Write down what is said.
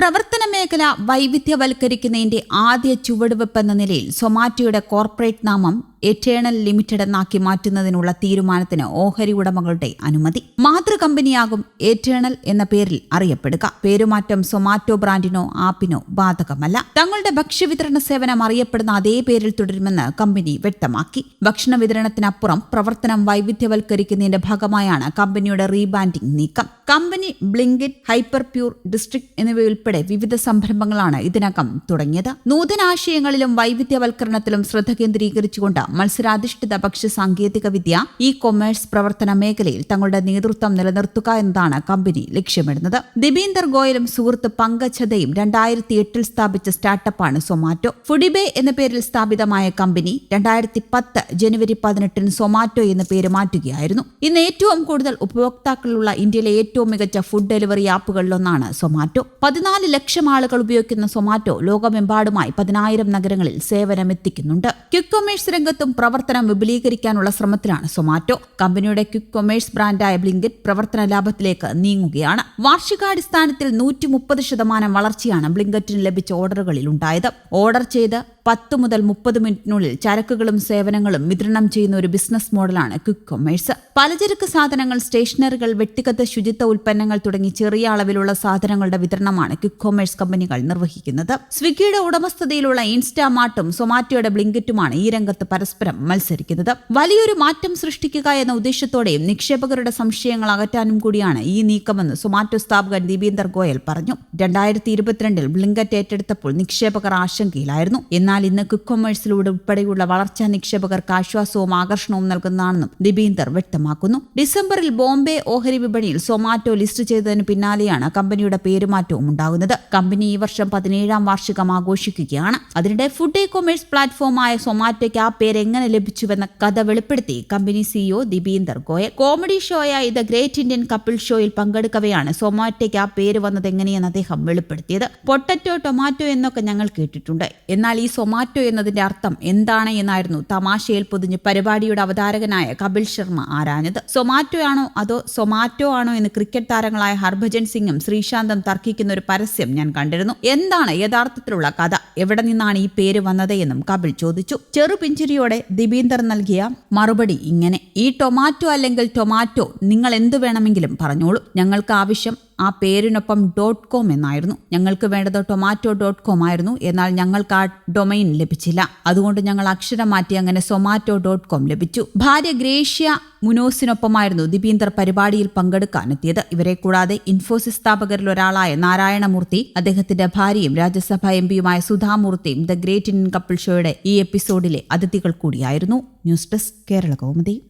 പ്രവർത്തന മേഖല വൈവിധ്യവൽക്കരിക്കുന്നതിന്റെ ആദ്യ ചുവടുവെപ്പെന്ന നിലയിൽ സൊമാറ്റോയുടെ കോർപ്പറേറ്റ് നാമം എറ്റേണൽ ലിമിറ്റഡ് എന്നാക്കി മാറ്റുന്നതിനുള്ള തീരുമാനത്തിന് ഓഹരി ഉടമകളുടെ അനുമതി. മാതൃ കമ്പനിയാകും എറ്റേണൽ എന്ന പേരിൽ അറിയപ്പെടുക. പേരുമാറ്റം സൊമാറ്റോ ബ്രാൻഡിനോ ആപ്പിനോ ബാധകമല്ല. തങ്ങളുടെ ഭക്ഷ്യവിതരണ സേവനം അറിയപ്പെടുന്ന അതേ പേരിൽ തുടരുമെന്ന് കമ്പനി വ്യക്തമാക്കി. ഭക്ഷണ വിതരണത്തിനപ്പുറം പ്രവർത്തനം വൈവിധ്യവൽക്കരിക്കുന്നതിന്റെ ഭാഗമായാണ് കമ്പനിയുടെ റീബാൻഡിംഗ് നീക്കം. Company Blinkit Hyperpure District എന്നിവയുൾപ്പെടെ വിവിധ സംരംഭങ്ങളാണ് ഇതിനകം തുടങ്ങിയത്. നൂതനാശയങ്ങളിലും വൈവിധ്യവൽക്കരണത്തിലും ശ്രദ്ധ കേന്ദ്രീകരിച്ചുകൊണ്ട് മത്സരാധിഷ്ഠിത ഭക്ഷ്യ സാങ്കേതിക വിദ്യ ഇ കൊമേഴ്സ് പ്രവർത്തന മേഖലയിൽ തങ്ങളുടെ നേതൃത്വം നിലനിർത്തുക എന്നതാണ് കമ്പനി ലക്ഷ്യമിടുന്നത്. ദിബീന്ദർ ഗോയലും സുഹൃത്ത് പങ്കജതയും രണ്ടായിരത്തി എട്ടിൽ സ്ഥാപിച്ച സ്റ്റാർട്ടപ്പാണ് സൊമാറ്റോ. ഫുഡിബേ എന്ന പേരിൽ സ്ഥാപിതമായ കമ്പനി രണ്ടായിരത്തി പത്ത് ജനുവരി പതിനെട്ടിന് സൊമാറ്റോ എന്ന പേര് മാറ്റുകയായിരുന്നു. ഇന്ന് ഏറ്റവും കൂടുതൽ ഉപഭോക്താക്കളുള്ള ഇന്ത്യയിലെ ഏറ്റവും മികച്ച ഫുഡ് ഡെലിവറി ആപ്പുകളിലൊന്നാണ് സൊമാറ്റോ. പതിനാല് ലക്ഷം ആളുകൾ ഉപയോഗിക്കുന്ന സൊമാറ്റോ ലോകമെമ്പാടുമായി പതിനായിരം നഗരങ്ങളിൽ സേവനമെത്തിക്കുന്നുണ്ട്. ക്വിക്ക് കൊമേഴ്സ് രംഗത്തും പ്രവർത്തനം വിപുലീകരിക്കാനുള്ള ശ്രമത്തിലാണ് സൊമാറ്റോ. കമ്പനിയുടെ ക്വിക്ക് കൊമേഴ്സ് ബ്രാൻഡായ ബ്ലിങ്കറ്റ് പ്രവർത്തന ലാഭത്തിലേക്ക് നീങ്ങുകയാണ്. വാർഷികാടിസ്ഥാനത്തിൽ നൂറ്റി മുപ്പത് ശതമാനം വളർച്ചയാണ് ബ്ലിങ്കറ്റിന് ലഭിച്ച ഓർഡറുകളിൽ ഉണ്ടായത്. ഓർഡർ ചെയ്ത് പത്ത് മുതൽ മുപ്പത് മിനിറ്റിനുള്ളിൽ ചരക്കുകളും സേവനങ്ങളും വിതരണം ചെയ്യുന്ന ഒരു ബിസിനസ് മോഡലാണ് ക്വിക്ക് കൊമേഴ്സ്. പലചരക്ക് സാധനങ്ങൾ സ്റ്റേഷനറികൾ വ്യക്തിഗത ശുചിത്വ ഉൽപ്പന്നങ്ങൾ തുടങ്ങി ചെറിയ അളവിലുള്ള സാധനങ്ങളുടെ വിതരണമാണ് ക്വിക്ക് കൊമേഴ്സ് കമ്പനികൾ നിർവഹിക്കുന്നത്. സ്വിഗ്ഗിയുടെ ഉടമസ്ഥതയിലുള്ള ഇൻസ്റ്റാമാർട്ടും സൊമാറ്റോയുടെ ബ്ലിങ്കറ്റുമാണ് ഈ രംഗത്ത് പരസ്പരം മത്സരിക്കുന്നത്. വലിയൊരു മാറ്റം സൃഷ്ടിക്കുക എന്ന ഉദ്ദേശത്തോടെയും നിക്ഷേപകരുടെ സംശയങ്ങൾ അകറ്റാനും കൂടിയാണ് ഈ നീക്കമെന്ന് സൊമാറ്റോ സ്ഥാപകൻ ദീപീന്ദർ ഗോയൽ പറഞ്ഞു. രണ്ടായിരത്തി ഇരുപത്തിരണ്ടിൽ ബ്ലിങ്കറ്റ് ഏറ്റെടുത്തപ്പോൾ നിക്ഷേപകർ ആശങ്കയിലായിരുന്നു. എന്നാൽ ഇന്ന് കുക്കൊമേഴ്സിലൂടെ കൊമേഴ്സിലൂടെ ഉൾപ്പെടെയുള്ള വളർച്ചാ നിക്ഷേപകർക്ക് ആശ്വാസവും ആകർഷണവും നൽകുന്നതാണെന്നും ദീപീന്ദർ വ്യക്തമാക്കുന്നു. ഡിസംബറിൽ ബോംബെ ഓഹരി വിപണിയിൽ സൊമാറ്റോ ലിസ്റ്റ് ചെയ്തതിന് പിന്നാലെയാണ് കമ്പനിയുടെ പേരുമാറ്റവും ഉണ്ടാകുന്നത്. കമ്പനി ഈ വർഷം പതിനേഴാം വാർഷികം ആഘോഷിക്കുകയാണ്. അതിനിടെ ഫുഡ് ഇ കൊമേഴ്സ് പ്ലാറ്റ്ഫോമായ സൊമാറ്റോയ്ക്ക് ആ പേര് എങ്ങനെ ലഭിച്ചുവെന്ന കഥ വെളിപ്പെടുത്തി company CEO Deepinder Goyal. Comedy ഷോയായ the great Indian couple ഷോയിൽ പങ്കെടുക്കവെയാണ് സൊമാറ്റോയ്ക്ക് ആ പേര് വന്നത് എങ്ങനെയെന്ന് അദ്ദേഹം വെളിപ്പെടുത്തിയത്. പൊട്ടറ്റോ ടൊമാറ്റോ എന്നൊക്കെ ഞങ്ങൾ കേട്ടിട്ടുണ്ട്. എന്നാൽ ഈ സൊമാറ്റോ എന്നതിന്റെ അർത്ഥം എന്താണ് എന്നായിരുന്നു തമാശയിൽ പൊതിഞ്ഞ് പരിപാടിയുടെ അവതാരകനായ കപിൽ ശർമ്മ ആരാഞ്ഞത്. സൊമാറ്റോ ആണോ അതോ സൊമാറ്റോ ആണോ എന്ന് ക്രിക്കറ്റ് താരങ്ങളായ ഹർഭജൻ സിംഗും ശ്രീശാന്തും തർക്കിക്കുന്ന ഒരു പരസ്യം ഞാൻ കണ്ടിരുന്നു. എന്താണ് യഥാർത്ഥത്തിലുള്ള കഥ? എവിടെ നിന്നാണ് ഈ പേര് വന്നത് എന്നും കപിൽ ചോദിച്ചു. ചെറുപിഞ്ചിരിയോടെ ദിബീന്ദർ നൽകിയ മറുപടി ഇങ്ങനെ ഈ ടൊമാറ്റോ അല്ലെങ്കിൽ ടൊമാറ്റോ നിങ്ങൾ എന്തു വേണമെങ്കിലും പറഞ്ഞോളൂ. ഞങ്ങൾക്ക് ആവശ്യം ആ പേരിനൊപ്പം ഡോട്ട് കോം എന്നായിരുന്നു. ഞങ്ങൾക്ക് വേണ്ടത് ടൊമാറ്റോ ഡോട്ട് കോം ആയിരുന്നു. എന്നാൽ ഞങ്ങൾക്ക് ആ ഡൊമൈൻ ലഭിച്ചില്ല. അതുകൊണ്ട് ഞങ്ങൾ അക്ഷരം മാറ്റി അങ്ങനെ സൊമാറ്റോ ഡോട്ട് കോം ലഭിച്ചു. ഭാര്യ ഗ്രേഷ്യ മുനോസിനൊപ്പമായിരുന്നു ദീപീന്ദർ പരിപാടിയിൽ പങ്കെടുക്കാനെത്തിയത്. ഇവരെ കൂടാതെ ഇൻഫോസിസ് സ്ഥാപകരിൽ ഒരാളായ നാരായണമൂർത്തി അദ്ദേഹത്തിന്റെ ഭാര്യയും രാജ്യസഭാ എം പിയുമായ സുധാമൂർത്തിയും ദ ഗ്രേറ്റ് ഇന്ത്യൻ കപ്പിൾ ഷോയുടെ ഈ എപ്പിസോഡിലെ അതിഥികൾ കൂടിയായിരുന്നു. News desk Kerala Kaumudi.